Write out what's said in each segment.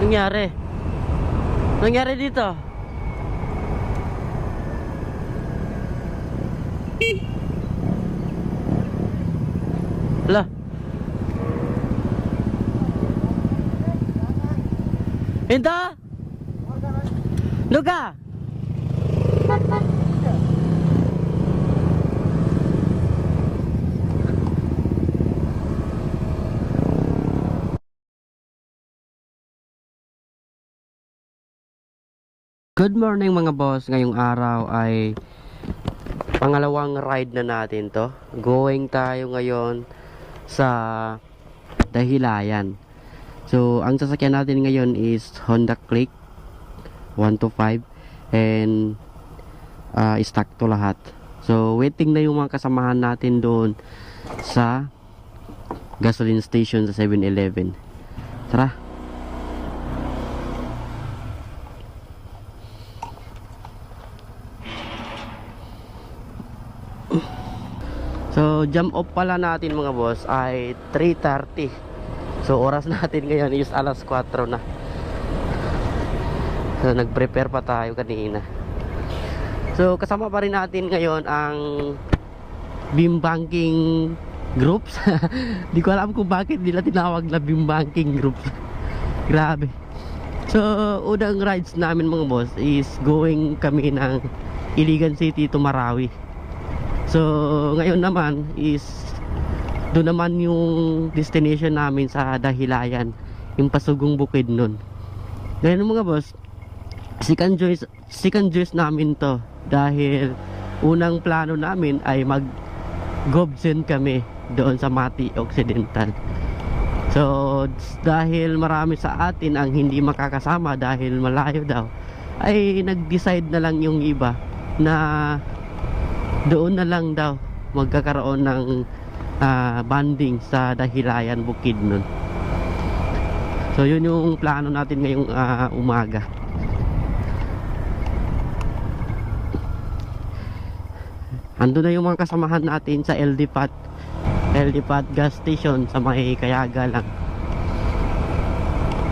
Nangyari? Nangyari dito? Hala. Hinta! Luga! Good morning mga boss. Ngayong araw ay pangalawang ride na natin to. Going tayo ngayon sa Dahilayan. So, ang sasakyan natin ngayon is Honda Click 125 and uh, stock to lahat. So, waiting na yung mga kasamahan natin doon sa gasoline station sa 7-Eleven. Tara! So, jump off pala natin mga boss ay 3.30. So, oras natin ngayon is alas 4 na. So, nag-prepare pa tayo kanina. So, kasama pa rin natin ngayon ang beam banking groups. Di ko alam kung bakit nila tinawag na beam banking groups. Grabe. So, unang rides namin mga boss is going kami ng Iligan City to Marawi. So, ngayon naman is doon naman yung destination namin sa Dahilayan, yung Pasugong Bukid nun. Ngayon mga boss, second choice, second choice namin to dahil unang plano namin ay mag Gobsen kami doon sa Mati Occidental. So, dahil marami sa atin ang hindi makakasama dahil malayo daw, ay nag-decide na lang yung iba na doon na lang daw magkakaroon ng ah, banding sa Dahilayan Bukid nun. So yun yung plano natin ngayong ah, umaga. Ando na yung mga kasamahan natin sa LD Pat LD Pat gas station sa may Kayaga lang.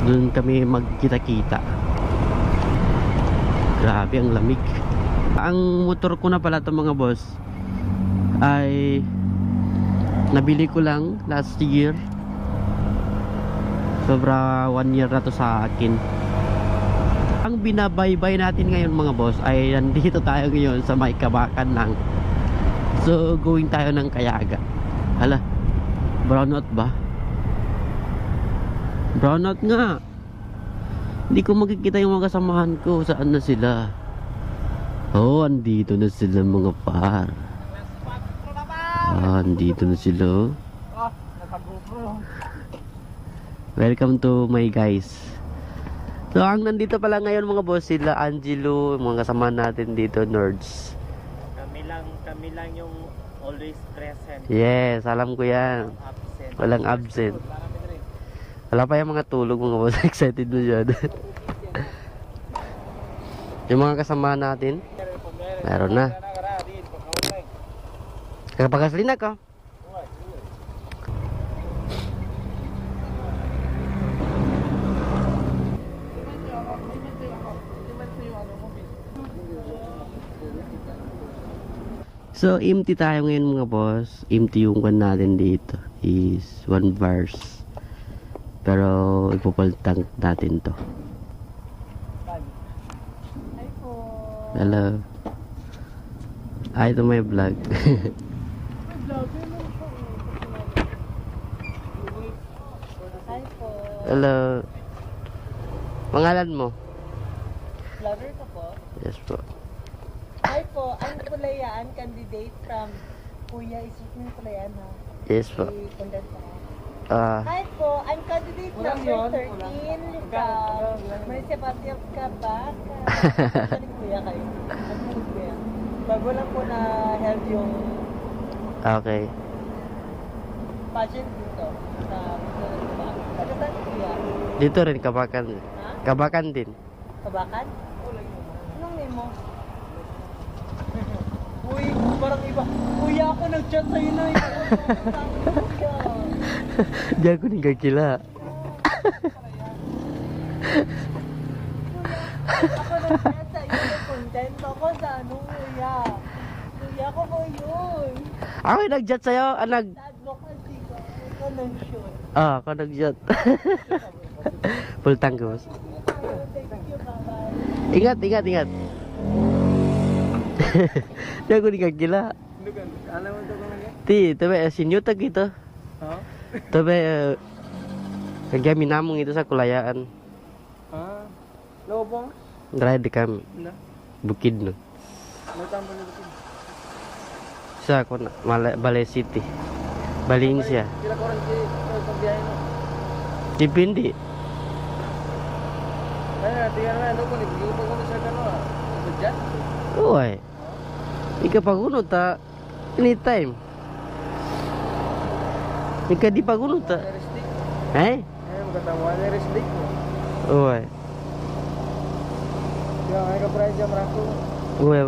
Doon kami magkita-kita. Grabe ang lamig. Ang motor ko na pala to mga boss ay nabili ko lang last year. Sobra one year na to sa akin. Ang binabaybay natin ngayon mga boss ay nandito tayo ngayon sa may kabakan lang. So going tayo ng Kayaga. Hala, brownout ba? Brownout nga. Hindi ko makikita yung mga kasamahan ko. Saan na sila? Oh, andito na sila mga par. Ah, andito na sila. Oh. Welcome to my guys. So, ang nandito pala ngayon mga boss, sila Angelo, mga kasama natin dito, nerds. Kami lang, kami lang yung always present. Yes, alam ko yan. Absent. Walang absent. Wala pa yung mga tulog mga boss. Excited na dyan. yung mga kasama natin, meron na. Kapagaslin ako. So, empty tayo ngayon mga boss. Empty yung kan natin dito is one verse. Pero, ipupul tank natin to. Hello. Ay, ito may vlog. Hello. Pangalan mo? Vlogger ka po? Yes po. Hi po. I'm Kulayaan, candidate from Kuya Isipin Kulayaan ha. Yes po. Ah, Hi po. I'm candidate number yun, 13 from Municipality of Cabaca. Ano Kuya kayo? Ano Kuya? Bago lang po na held yung okay. pageant dito sa si Kuya? Dito rin, kabakan. Ha? Kabakan din. Kabakan? Anong name mo? Uy, parang iba. Kuya ako nag-chat sa'yo na yun. Kuya. Diyan ko rin kakila. Ako nag-chat sa iyo na content ako sa ano, kuya. Kuya ko ko yun. Ako yung nag-chat sa'yo. Ah, nag... Sa advocacy ko. Ito nang shoot. Ah, ako nag-chat. Full tank, boss. Thank you, bye-bye. Ingat, ingat, ingat. Di ako di kagila. Alam mo ito kung ano? Ti, tabi, sinyo tag ito. Ha? Tabi, uh, kagami namong ito sa kulayaan. Ah. Lobong? Dry di kami. Na. Bukid no. Natambol na ito. Sa ako na, Mala, Balay City. Valencia. Sila ko rin si pagbiyahe mo. Dipindi. Kaya tingnan na ano ko ni Hindi ko pa sa kano ah. Sa dyan? Uy. Ika pagunod ta. Anytime. Ika di pagunod ta. Neristik. Eh? Eh, magkatawa neristik mo. Uy. Ka price yung rako. Uy.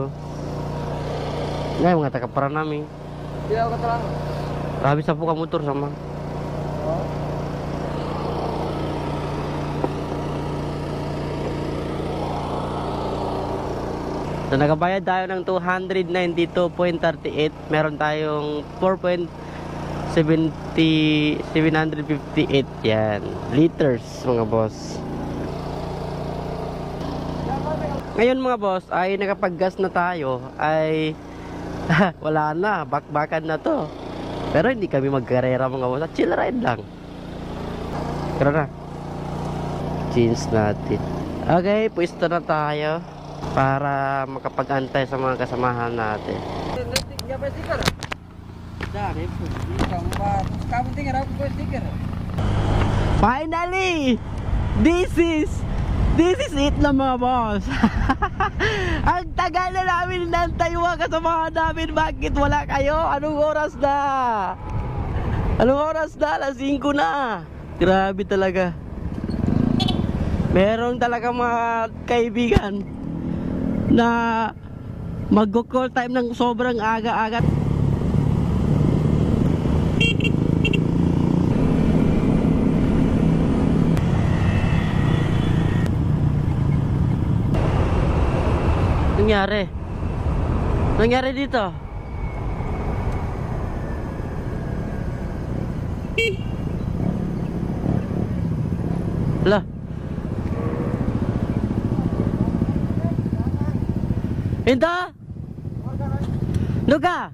Ngay mga taga para namin. Kaya ako katalang. Rabi sa puka motor sama. Oh. So nagabayad tayo ng 292.38. Meron tayong 4.70 758 yan. Liters mga boss. Ngayon mga boss ay nakapaggas na tayo ay wala na, bakbakan na to. Pero hindi kami magkarera mga boss. Chill ride lang. Tara na. Jeans natin. Okay, pwesto na tayo para makapag-antay sa mga kasamahan natin. Finally! This is This is it na mga boss. Ang tagal na namin nantay mga kasamahan namin. Bakit wala kayo? Anong oras na? Anong oras na? Alas 5 na. Grabe talaga. Meron talaga mga kaibigan na mag-call time ng sobrang aga-aga. Nangyari? Nangyari dito? Lah. Hinta? Luga?